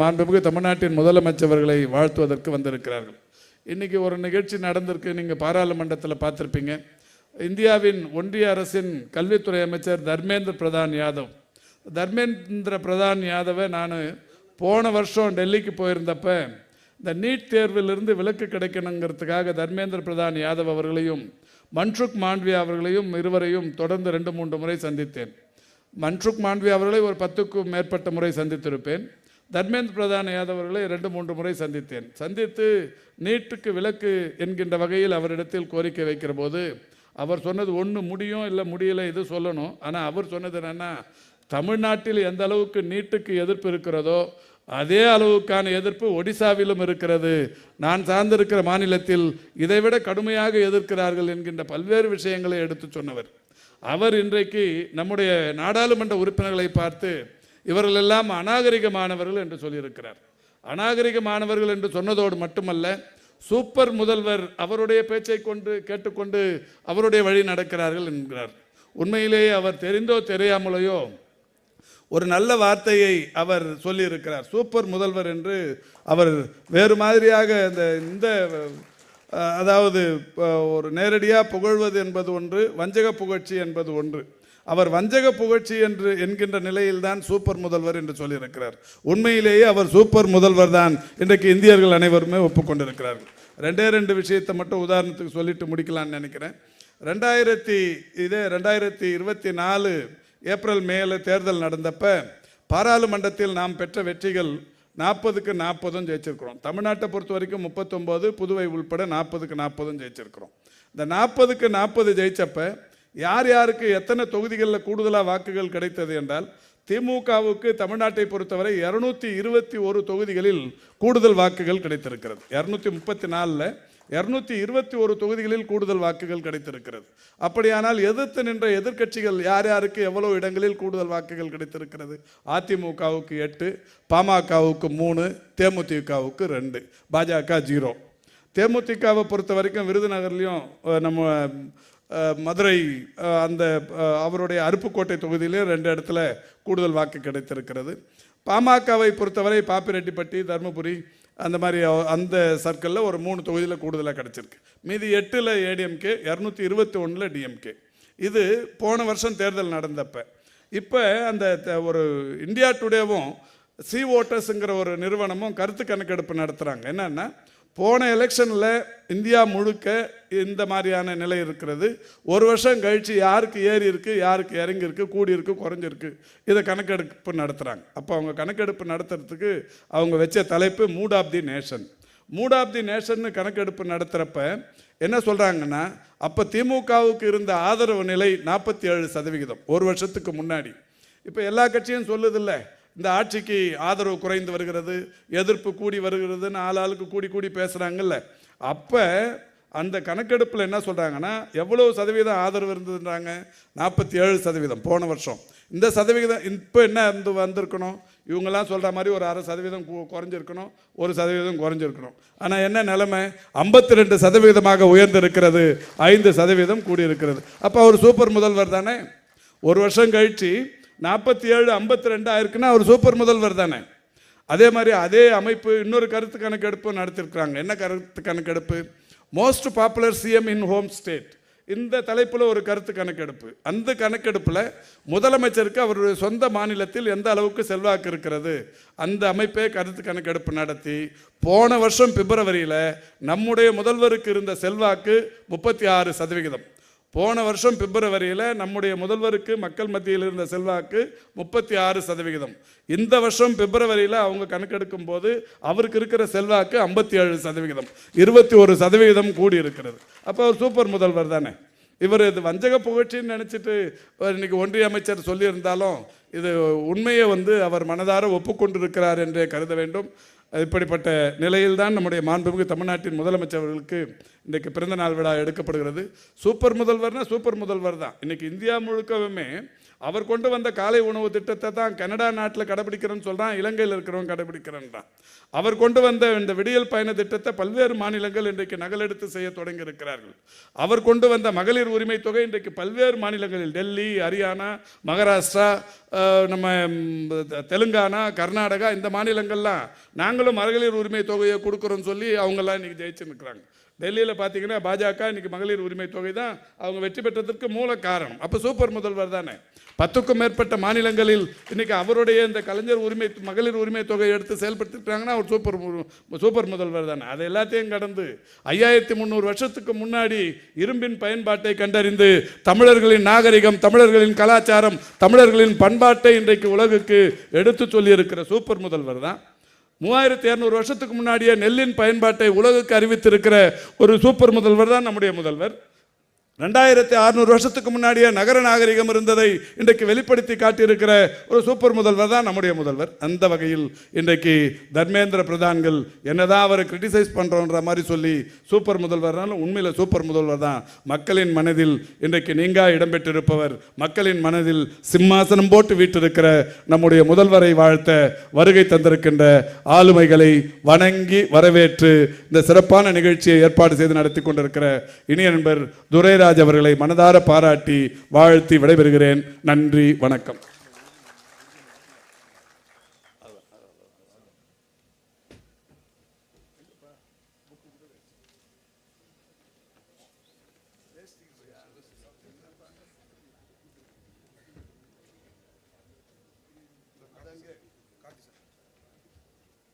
மாண்புமிகு தமிழ்நாட்டின் முதலமைச்சர்களை வாழ்த்துவதற்கு வந்திருக்கிறார்கள். இன்றைக்கி ஒரு நிகழ்ச்சி நடந்திருக்கு. நீங்கள் பாராளுமன்றத்தில் பார்த்துருப்பீங்க. இந்தியாவின் ஒன்றிய அரசின் கல்வித்துறை அமைச்சர் தர்மேந்திர பிரதான் யாதவ். தர்மேந்திர பிரதான் யாதவை நான் போன வருஷம் டெல்லிக்கு போயிருந்தப்ப இந்த நீட் தேர்விலிருந்து விலக்கு கிடைக்கணுங்கிறதுக்காக தர்மேந்திர பிரதான் யாதவ் அவர்களையும் மன்சுக் மாண்ட்வியா அவர்களையும் இருவரையும் தொடர்ந்து ரெண்டு மூன்று முறை சந்தித்தேன். மன்சுக் மாண்ட்வி அவர்களை ஒரு பத்துக்கும் மேற்பட்ட முறை சந்தித்திருப்பேன். தர்மேந்திர பிரதான் யாதவர்களை ரெண்டு மூன்று முறை சந்தித்தேன். சந்தித்து நீட்டுக்கு விலக்கு என்கின்ற வகையில் அவரிடத்தில் கோரிக்கை வைக்கிற போது அவர் சொன்னது ஒன்று முடியும் இல்லை முடியல இது சொல்லணும். ஆனால் அவர் சொன்னது என்னென்னா தமிழ்நாட்டில் எந்த அளவுக்கு நீட்டுக்கு எதிர்ப்பு இருக்கிறதோ அதே அளவுக்கான எதிர்ப்பு ஒடிசாவிலும் இருக்கிறது. நான் சார்ந்திருக்கிற மாநிலத்தில் இதைவிட கடுமையாக எதிர்க்கிறார்கள் என்கின்ற பல்வேறு விஷயங்களை எடுத்து சொன்னவர். அவர் இன்றைக்கு நம்முடைய நாடாளுமன்ற உறுப்பினர்களை பார்த்து இவர்கள் எல்லாம் அநாகரிகமானவர்கள் என்று சொல்லியிருக்கிறார். அநாகரிகமானவர்கள் என்று சொன்னதோடு மட்டுமல்ல சூப்பர் முதல்வர் அவருடைய பேச்சை கொண்டு கேட்டுக்கொண்டு அவருடைய வழி நடக்கிறார்கள் என்கிறார். உண்மையிலேயே அவர் தெரிந்தோ தெரியாமலையோ ஒரு நல்ல வார்த்தையை அவர் சொல்லியிருக்கிறார். சூப்பர் முதல்வர் என்று அவர் வேறு மாதிரியாக இந்த இந்த அதாவது ஒரு நேரடியாக புகழ்வது என்பது ஒன்று வஞ்சக புகழ்ச்சி என்பது ஒன்று. அவர் வஞ்சக புகழ்ச்சி என்று என்கின்ற நிலையில்தான் சூப்பர் முதல்வர் என்று சொல்லியிருக்கிறார். உண்மையிலேயே அவர் சூப்பர் முதல்வர் தான் இன்றைக்கு இந்தியர்கள் அனைவருமே ஒப்புக்கொண்டிருக்கிறார்கள். ரெண்டே ரெண்டு விஷயத்தை மட்டும் உதாரணத்துக்கு சொல்லிட்டு முடிக்கலாம்னு நினைக்கிறேன். ரெண்டாயிரத்தி இதே ரெண்டாயிரத்தி இருபத்தி நாலு ஏப்ரல் மேல தேர்தல் நடந்தப்ப பாராளுமன்றத்தில் நாம் பெற்ற வெற்றிகள் நாற்பதுக்கு நாற்பதும் ஜெயிச்சிருக்கிறோம். தமிழ்நாட்டை பொறுத்த வரைக்கும் முப்பத்தொம்போது புதுவை உள்பட நாற்பதுக்கு நாற்பதும் ஜெயிச்சிருக்கிறோம். இந்த நாற்பதுக்கு நாற்பது ஜெயிச்சப்போ யார் யாருக்கு எத்தனை தொகுதிகளில் கூடுதலாக வாக்குகள் கிடைத்தது என்றால் திமுகவுக்கு தமிழ்நாட்டை பொறுத்தவரை இரநூத்தி இருபத்தி ஒரு தொகுதிகளில் கூடுதல் வாக்குகள் கிடைத்திருக்கிறது. இரநூத்தி முப்பத்தி நாலில் இரநூத்தி இருபத்தி ஒரு தொகுதிகளில் கூடுதல் வாக்குகள் கிடைத்திருக்கிறது. அப்படியானால் எதிர்த்து நின்ற எதிர்க்கட்சிகள் யார் யாருக்கு எவ்வளவு இடங்களில் கூடுதல் வாக்குகள் கிடைத்திருக்கிறது? அதிமுகவுக்கு எட்டு பாமகவுக்கு மூணு தேமுதிகவுக்கு ரெண்டு பாஜக ஜீரோ. தேமுதிகவை பொறுத்த வரைக்கும் விருதுநகர்லேயும் நம்ம மதுரை அந்த அவருடைய அருப்புக்கோட்டை தொகுதியிலே ரெண்டு இடத்துல கூடுதல் வாக்கு கிடைத்திருக்கிறது. பாமகவை பொறுத்தவரை பாப்பிரெட்டிப்பட்டி தருமபுரி அந்த மாதிரி அந்த சர்க்கிளில் ஒரு மூணு தொகுதியில் கூடுதலாக கிடச்சிருக்கு. மீதி எட்டில் ஏடிஎம்கே இரநூத்தி இருபத்தி ஒன்றில் டிஎம்கே இது போன வருஷம் தேர்தல் நடந்தப்போ. இப்போ அந்த த- ஒரு இந்தியா டுடேவும் சி ஓட்டர்ஸுங்கிற ஒரு நிறுவனமும் கருத்து கணக்கெடுப்பு நடத்துகிறாங்க என்னென்னா போன எலெக்ஷனில் இந்தியா முழுக்க இந்த மாதிரியான நிலை இருக்கிறது. ஒரு வருஷம் கழித்து யாருக்கு ஏறி இருக்குது யாருக்கு இறங்கியிருக்கு கூடியிருக்கு குறைஞ்சிருக்கு இதை கணக்கெடுப்பு நடத்துகிறாங்க அப்போ அவங்க கணக்கெடுப்பு நடத்துறதுக்கு அவங்க வச்ச தலைப்பு mood of the nation mood of the நேஷன்னு கணக்கெடுப்பு நடத்துகிறப்ப என்ன சொல்கிறாங்கன்னா அப்போ திமுகவுக்கு இருந்த ஆதரவு நிலை நாற்பத்தி ஏழு சதவிகிதம் ஒரு வருஷத்துக்கு முன்னாடி. இப்போ எல்லா கட்சியும் சொல்லுதில்ல இந்த ஆட்சிக்கு ஆதரவு குறைந்து வருகிறது எதிர்ப்பு கூடி வருகிறதுன்னு ஆள் ஆளுக்கு கூடி கூடி பேசுகிறாங்கல்ல அப்போ அந்த கணக்கெடுப்பில் என்ன சொல்கிறாங்கன்னா எவ்வளோ சதவீதம் ஆதரவு இருந்ததுன்றாங்க? நாற்பத்தி ஏழு சதவீதம் போன வருஷம். இந்த சதவிகிதம் இப்போ என்ன இருந்து வந்திருக்கணும்? இவங்கெல்லாம் சொல்கிற மாதிரி ஒரு அரை சதவீதம் குறைஞ்சிருக்கணும் ஒரு சதவீதம் குறைஞ்சிருக்கணும். ஆனால் என்ன நிலைமை? ஐம்பத்தி ரெண்டு சதவீதமாக உயர்ந்திருக்கிறது ஐந்து சதவீதம் கூடியிருக்கிறது. அப்போ அவர் சூப்பர் முதல்வர் தானே? ஒரு வருஷம் கழிச்சு நாற்பத்தி ஏழு ஐம்பத்தி ரெண்டு ஆயிருக்குன்னா அவர் சூப்பர் முதல்வர் தானே. அதே மாதிரி அதே அமைப்பு இன்னொரு கருத்து கணக்கெடுப்பு நடத்திருக்கிறாங்க. என்ன கருத்து கணக்கெடுப்பு? Most popular CM in home state இந்த தலைப்பில் ஒரு கருத்து கணக்கெடுப்பு. அந்த கணக்கெடுப்பில் முதலமைச்சருக்கு அவருடைய சொந்த மாநிலத்தில் எந்த அளவுக்கு செல்வாக்கு இருக்கிறது? அந்த அமைப்பே கருத்து கணக்கெடுப்பு நடத்தி போன வருஷம் பிப்ரவரியில் நம்முடைய முதல்வருக்கு இருந்த செல்வாக்கு முப்பத்தி ஆறு சதவிகிதம். போன வருஷம் பிப்ரவரியில் நம்முடைய முதல்வருக்கு மக்கள் மத்தியில் இருந்த செல்வாக்கு முப்பத்தி ஆறு சதவிகிதம். இந்த வருஷம் பிப்ரவரியில் அவங்க கணக்கெடுக்கும் போது அவருக்கு இருக்கிற செல்வாக்கு ஐம்பத்தி ஏழு சதவிகிதம். இருபத்தி ஒரு சதவிகிதம் கூடி இருக்கிறது. அப்போ அவர் சூப்பர் முதல்வர் தானே. இவர் இது வஞ்சக புகழ்ச்சின்னு நினச்சிட்டு இன்னைக்கு ஒன்றிய அமைச்சர் சொல்லியிருந்தாலும் இது உண்மையை வந்து அவர் மனதார ஒப்புக்கொண்டிருக்கிறார் என்றே கருத வேண்டும். இப்படிப்பட்ட நிலையில்தான் நம்முடைய மாண்புமிகு தமிழ்நாட்டின் முதலமைச்சர்களுக்கு இன்றைக்கு பிறந்த நாள் விழா எடுக்கப்படுகிறது. சூப்பர் முதல்வர்னால் சூப்பர் முதல்வர் தான். இன்றைக்கி இந்தியா முழுக்கவுமே அவர் கொண்டு வந்த காலை உணவு திட்டத்தை தான் கனடா நாட்டில் கடைபிடிக்கிறேன்னு சொல்கிறான் இலங்கையில் இருக்கிறவன் கடைபிடிக்கிறேன்றான். அவர் கொண்டு வந்த இந்த விடியல் பயண திட்டத்தை பல்வேறு மாநிலங்கள் இன்றைக்கு நகலெடுத்து செய்ய தொடங்கி இருக்கிறார்கள். அவர் கொண்டு வந்த மகளிர் உரிமை தொகை இன்றைக்கு பல்வேறு மாநிலங்களில் டெல்லி ஹரியானா மகாராஷ்டிரா நம்ம தெலுங்கானா கர்நாடகா இந்த மாநிலங்கள்லாம் நாங்களும் மகளிர் உரிமை தொகையை கொடுக்குறோன்னு சொல்லி அவங்கெல்லாம் இன்றைக்கி ஜெயிச்சு நிற்கிறாங்க டெல்லியில் பார்த்தீங்கன்னா பாஜக இன்றைக்கி மகளிர் உரிமை தொகை தான் அவங்க வெற்றி பெற்றதற்கு மூல காரணம். அப்போ சூப்பர் முதல்வர் தானே? பத்துக்கும் மேற்பட்ட மாநிலங்களில் இன்றைக்கி அவருடைய இந்த கலைஞர் உரிமை மகளிர் உரிமை தொகையை எடுத்து செயல்படுத்திருக்காங்கன்னா அவர் சூப்பர் மு- சூப்பர் முதல்வர் தானே? அது எல்லாத்தையும் கடந்து ஐயாயிரத்தி முந்நூறு வருஷத்துக்கு முன்னாடி இரும்பின் பயன்பாட்டை கண்டறிந்து தமிழர்களின் நாகரிகம் தமிழர்களின் கலாச்சாரம் தமிழர்களின் பண்பாட்டை இன்றைக்கு உலகுக்கு எடுத்து சொல்லியிருக்கிற சூப்பர் முதல்வர் தான். மூவாயிரத்தி இரநூறு வருஷத்துக்கு முன்னாடியே நெல்லின் பயன்பாட்டை உலகுக்கு அறிவித்திருக்கிற ஒரு சூப்பர் முதல்வர் தான் நம்முடைய முதல்வர். ரெண்டாயிரத்தி அறுநூறு வருஷத்துக்கு முன்னாடியே நகர நாகரிகம் இருந்ததை இன்றைக்கு வெளிப்படுத்தி காட்டியிருக்கிற ஒரு சூப்பர் முதல்வர் தான் நம்முடைய முதல்வர். அந்த வகையில் இன்றைக்கு தர்மேந்திர பிரதான்கள் என்னதான் அவரை கிரிட்டிசைஸ் பண்ணுறோன்ற மாதிரி சொல்லி சூப்பர் முதல்வர்னாலும் உண்மையில் சூப்பர் முதல்வர் தான். மக்களின் மனதில் இன்றைக்கு நீங்கா இடம்பெற்றிருப்பவர் மக்களின் மனதில் சிம்மாசனம் போட்டு வீட்டிருக்கிற நம்முடைய முதல்வரை வாழ்த்த வருகை தந்திருக்கின்ற ஆளுமைகளை வணங்கி வரவேற்று இந்த சிறப்பான நிகழ்ச்சியை ஏற்பாடு செய்து நடத்தி கொண்டிருக்கிற இனிய நண்பர் துரைராஜ் அவர்களை மனதார பாராட்டி வாழ்த்தி விடைபெறுகிறேன். நன்றி வணக்கம்.